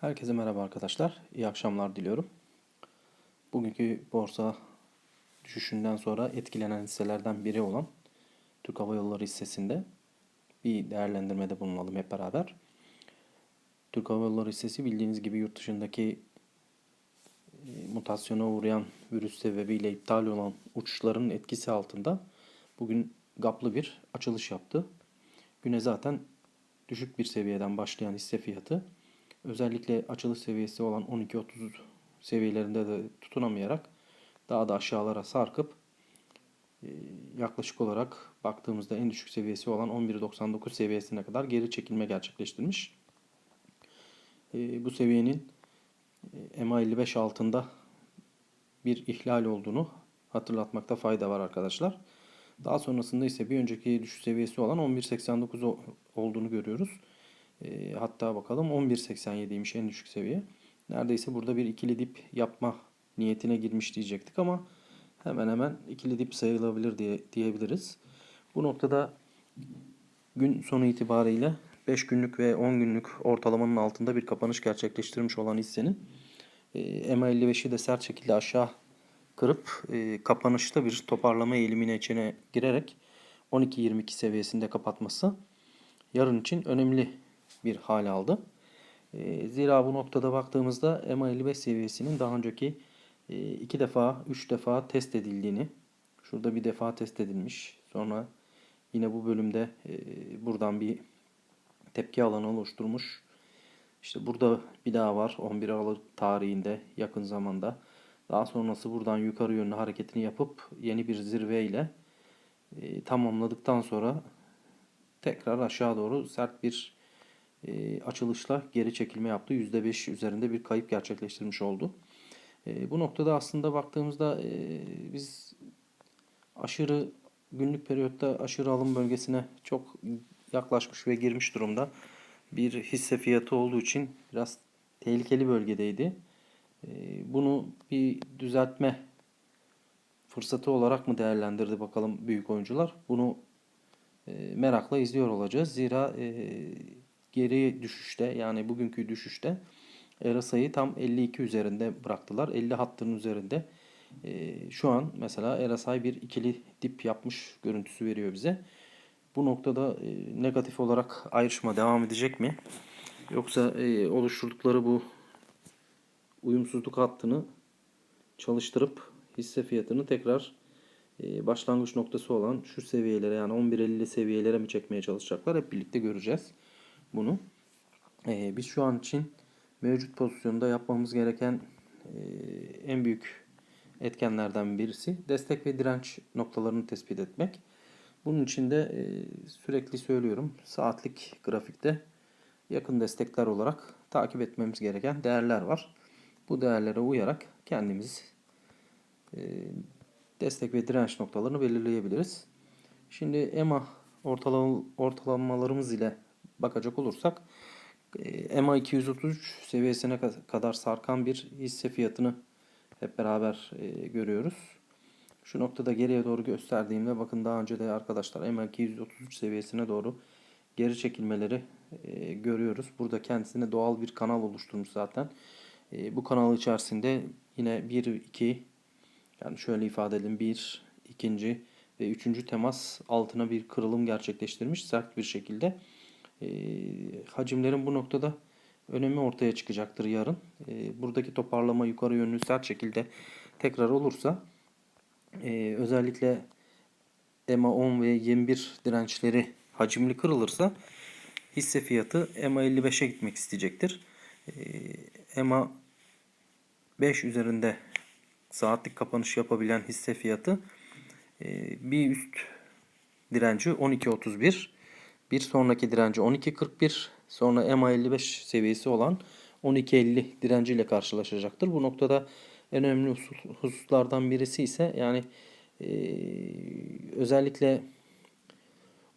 Herkese merhaba arkadaşlar. İyi akşamlar diliyorum. Bugünkü borsa düşüşünden sonra etkilenen hisselerden biri olan Türk Hava Yolları hissesinde bir değerlendirmede bulunalım hep beraber. Türk Hava Yolları hissesi bildiğiniz gibi yurt dışındaki e, mutasyona uğrayan virüs sebebiyle iptal olan uçuşların etkisi altında bugün gaplı bir açılış yaptı. Güne zaten düşük bir seviyeden başlayan hisse fiyatı özellikle açılış seviyesi olan 12-30 seviyelerinde de tutunamayarak daha da aşağılara sarkıp e, yaklaşık olarak baktığımızda en düşük seviyesi olan 11.99 seviyesine kadar geri çekilme gerçekleştirmiş. E, bu seviyenin e, MA 55 altında bir ihlal olduğunu hatırlatmakta fayda var arkadaşlar. Daha sonrasında ise bir önceki düşüş seviyesi olan 11.89 olduğunu görüyoruz. E, hatta bakalım 11.87'ymiş en düşük seviye. Neredeyse burada bir ikili dip yapma niyetine girmiş diyecektik ama hemen hemen ikili dip sayılabilir diye diyebiliriz. Bu noktada gün sonu itibariyle 5 günlük ve 10 günlük ortalamanın altında bir kapanış gerçekleştirmiş olan hissenin e, MA55'i de sert şekilde aşağı kırıp e, kapanışta bir toparlama eğilimine içine girerek 12.22 seviyesinde kapatması yarın için önemli bir hal aldı. E, zira bu noktada baktığımızda MA55 seviyesinin daha önceki e, iki defa, üç defa test edildiğini, şurada bir defa test edilmiş. Sonra yine bu bölümde e, buradan bir tepki alanı oluşturmuş. İşte burada bir daha var 11 Aralık tarihinde yakın zamanda. Daha sonrası buradan yukarı yönlü hareketini yapıp yeni bir zirve ile e, tamamladıktan sonra tekrar aşağı doğru sert bir e, açılışla geri çekilme yaptı. %5 üzerinde bir kayıp gerçekleştirmiş oldu. E, bu noktada aslında baktığımızda e, biz aşırı günlük periyotta aşırı alım bölgesine çok yaklaşmış ve girmiş durumda. Bir hisse fiyatı olduğu için biraz tehlikeli bölgedeydi. E, bunu bir düzeltme fırsatı olarak mı değerlendirdi bakalım büyük oyuncular? Bunu e, merakla izliyor olacağız. Zira e, geri düşüşte yani bugünkü düşüşte RSI'yi tam 52 üzerinde bıraktılar. 50 hattının üzerinde. E, şu an mesela RSI bir ikili dip yapmış görüntüsü veriyor bize. Bu noktada e, negatif olarak ayrışma devam edecek mi? Yoksa e, oluşturdukları bu uyumsuzluk hattını çalıştırıp hisse fiyatını tekrar e, başlangıç noktası olan şu seviyelere yani 11.50 seviyelere mi çekmeye çalışacaklar? Hep birlikte göreceğiz bunu. E, biz şu an için mevcut pozisyonda yapmamız gereken e, en büyük etkenlerden birisi destek ve direnç noktalarını tespit etmek. Bunun için de e, sürekli söylüyorum saatlik grafikte yakın destekler olarak takip etmemiz gereken değerler var. Bu değerlere uyarak kendimiz e, destek ve direnç noktalarını belirleyebiliriz. Şimdi EMA ortalamalarımız ile bakacak olursak EMA 233 seviyesine kadar sarkan bir hisse fiyatını hep beraber e, görüyoruz. Şu noktada geriye doğru gösterdiğimde bakın daha önce de arkadaşlar EMA 233 seviyesine doğru geri çekilmeleri e, görüyoruz. Burada kendisine doğal bir kanal oluşturmuş zaten. E, bu kanal içerisinde yine 1 2 yani şöyle ifade edelim 1 ikinci ve üçüncü temas altına bir kırılım gerçekleştirmiş sert bir şekilde e, hacimlerin bu noktada önemi ortaya çıkacaktır yarın. E, buradaki toparlama yukarı yönlü sert şekilde tekrar olursa e, özellikle EMA 10 ve 21 dirençleri hacimli kırılırsa hisse fiyatı EMA 55'e gitmek isteyecektir. E, EMA 5 üzerinde saatlik kapanış yapabilen hisse fiyatı e, bir üst direnci 12.31 bir sonraki direnci 12.41 sonra MA55 seviyesi olan 12.50 direnciyle karşılaşacaktır. Bu noktada en önemli hususlardan birisi ise yani e, özellikle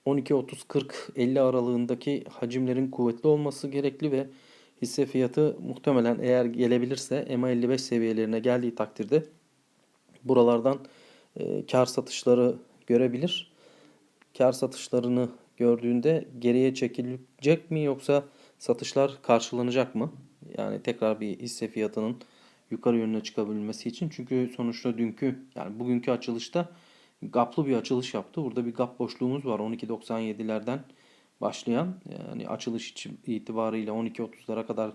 12 30 40 50 aralığındaki hacimlerin kuvvetli olması gerekli ve hisse fiyatı muhtemelen eğer gelebilirse MA55 seviyelerine geldiği takdirde buralardan e, kar satışları görebilir. Kar satışlarını gördüğünde geriye çekilecek mi yoksa satışlar karşılanacak mı? Yani tekrar bir hisse fiyatının yukarı yönüne çıkabilmesi için. Çünkü sonuçta dünkü yani bugünkü açılışta gaplı bir açılış yaptı. Burada bir gap boşluğumuz var 12.97'lerden başlayan yani açılış için itibarıyla 12.30'lara kadar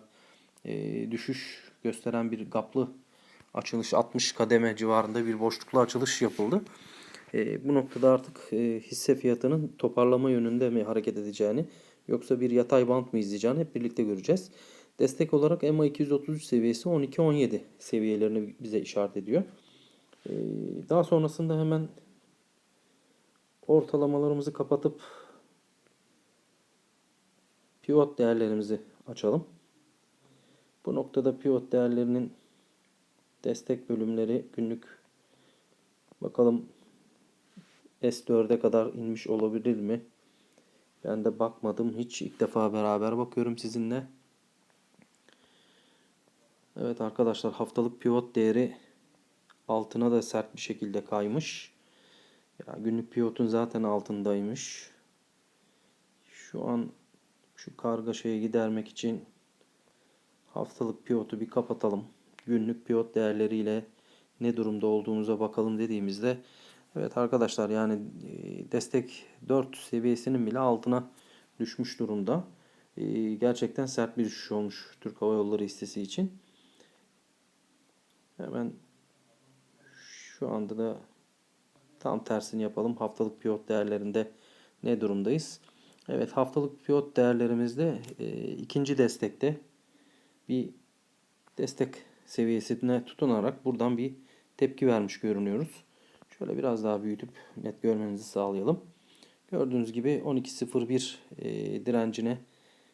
e, düşüş gösteren bir gaplı açılış 60 kademe civarında bir boşluklu açılış yapıldı. E, bu noktada artık e, hisse fiyatının toparlama yönünde mi hareket edeceğini yoksa bir yatay bant mı izleyeceğini hep birlikte göreceğiz. Destek olarak EMA 233 seviyesi 12-17 seviyelerini bize işaret ediyor. E, daha sonrasında hemen ortalamalarımızı kapatıp pivot değerlerimizi açalım. Bu noktada pivot değerlerinin destek bölümleri günlük bakalım S4'e kadar inmiş olabilir mi? Ben de bakmadım hiç. ilk defa beraber bakıyorum sizinle. Evet arkadaşlar haftalık pivot değeri altına da sert bir şekilde kaymış. Ya günlük pivotun zaten altındaymış. Şu an şu kargaşayı gidermek için haftalık pivotu bir kapatalım. Günlük pivot değerleriyle ne durumda olduğumuza bakalım dediğimizde evet arkadaşlar yani e, destek 4 seviyesinin bile altına düşmüş durumda. E, Gerçekten sert bir düşüş olmuş Türk Hava Yolları hissesi için. Hemen şu anda da tam tersini yapalım. Haftalık pivot değerlerinde ne durumdayız? Evet haftalık pivot değerlerimizde e, ikinci destekte bir destek seviyesine tutunarak buradan bir tepki vermiş görünüyoruz. Şöyle biraz daha büyütüp net görmenizi sağlayalım. Gördüğünüz gibi 12.01 e, direncine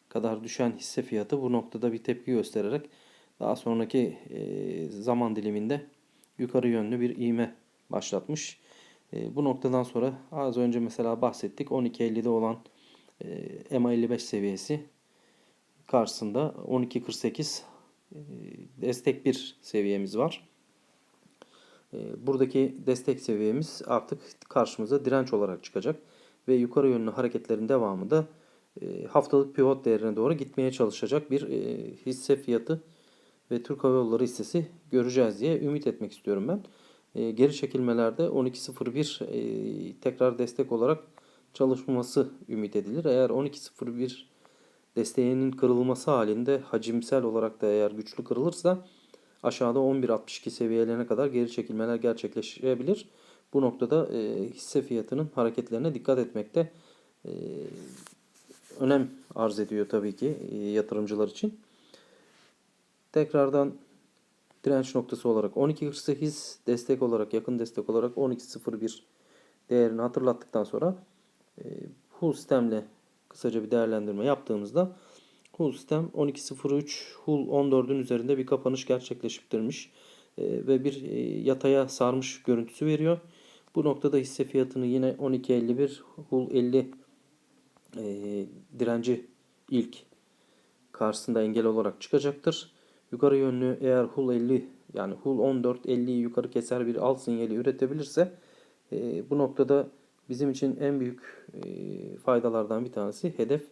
kadar düşen hisse fiyatı bu noktada bir tepki göstererek daha sonraki e, zaman diliminde yukarı yönlü bir iğme başlatmış. E, bu noktadan sonra az önce mesela bahsettik 12.50'de olan e, EMA 55 seviyesi karşısında 12.48 e, destek bir seviyemiz var. E, buradaki destek seviyemiz artık karşımıza direnç olarak çıkacak ve yukarı yönlü hareketlerin devamı da e, haftalık pivot değerine doğru gitmeye çalışacak bir hisse fiyatı ve Türk Hava Yolları hissesi göreceğiz diye ümit etmek istiyorum ben. Geri çekilmelerde 12.01 tekrar destek olarak çalışması ümit edilir. Eğer 12.01 desteğinin kırılması halinde hacimsel olarak da eğer güçlü kırılırsa aşağıda 11.62 seviyelerine kadar geri çekilmeler gerçekleşebilir. Bu noktada e, hisse fiyatının hareketlerine dikkat etmekte e, önem arz ediyor tabii ki e, yatırımcılar için. Tekrardan direnç noktası olarak 12.48 destek olarak yakın destek olarak 12.01 değerini hatırlattıktan sonra e, bu sistemle kısaca bir değerlendirme yaptığımızda Hull sistem 12.03 Hull 14'ün üzerinde bir kapanış gerçekleştirmiş e, ve bir e, yataya sarmış görüntüsü veriyor. Bu noktada hisse fiyatını yine 12.51 Hull 50 e, direnci ilk karşısında engel olarak çıkacaktır. Yukarı yönlü eğer Hull 50 yani Hull 14 50'yi yukarı keser bir alt sinyali üretebilirse e, bu noktada bizim için en büyük e, faydalardan bir tanesi hedef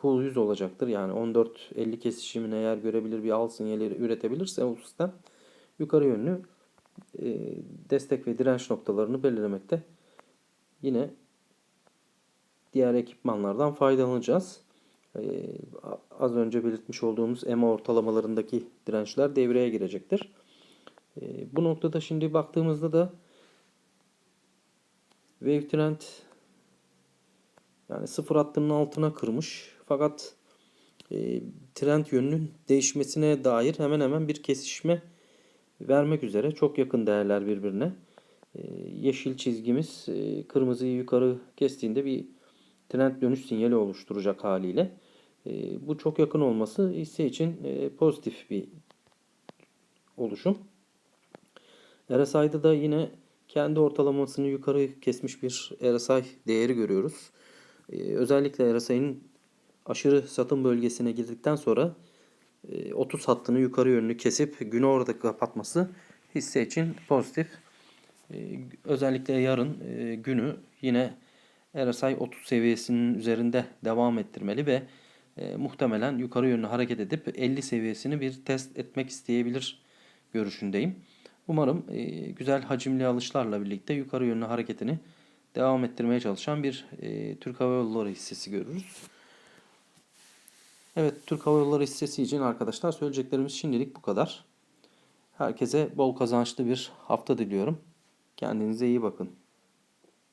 Hull 100 olacaktır. Yani 14-50 kesişimini eğer görebilir bir alt sinyali üretebilirse o sistem yukarı yönlü e, destek ve direnç noktalarını belirlemekte. Yine diğer ekipmanlardan faydalanacağız. E, az önce belirtmiş olduğumuz EMA ortalamalarındaki dirençler devreye girecektir. E, bu noktada şimdi baktığımızda da Wave Trend yani sıfır hattının altına kırmış. Fakat e, trend yönünün değişmesine dair hemen hemen bir kesişme vermek üzere. Çok yakın değerler birbirine. E, yeşil çizgimiz e, kırmızıyı yukarı kestiğinde bir trend dönüş sinyali oluşturacak haliyle. E, bu çok yakın olması hisse için e, pozitif bir oluşum. RSI'da da yine kendi ortalamasını yukarı kesmiş bir RSI değeri görüyoruz. Ee, özellikle RSI'nin aşırı satım bölgesine girdikten sonra 30 e, hattını yukarı yönlü kesip günü orada kapatması hisse için pozitif. Ee, özellikle yarın e, günü yine RSI 30 seviyesinin üzerinde devam ettirmeli ve e, muhtemelen yukarı yönlü hareket edip 50 seviyesini bir test etmek isteyebilir görüşündeyim. Umarım güzel hacimli alışlarla birlikte yukarı yönlü hareketini devam ettirmeye çalışan bir e, Türk Hava Yolları hissesi görürüz. Evet, Türk Hava Yolları hissesi için arkadaşlar söyleyeceklerimiz şimdilik bu kadar. Herkese bol kazançlı bir hafta diliyorum. Kendinize iyi bakın.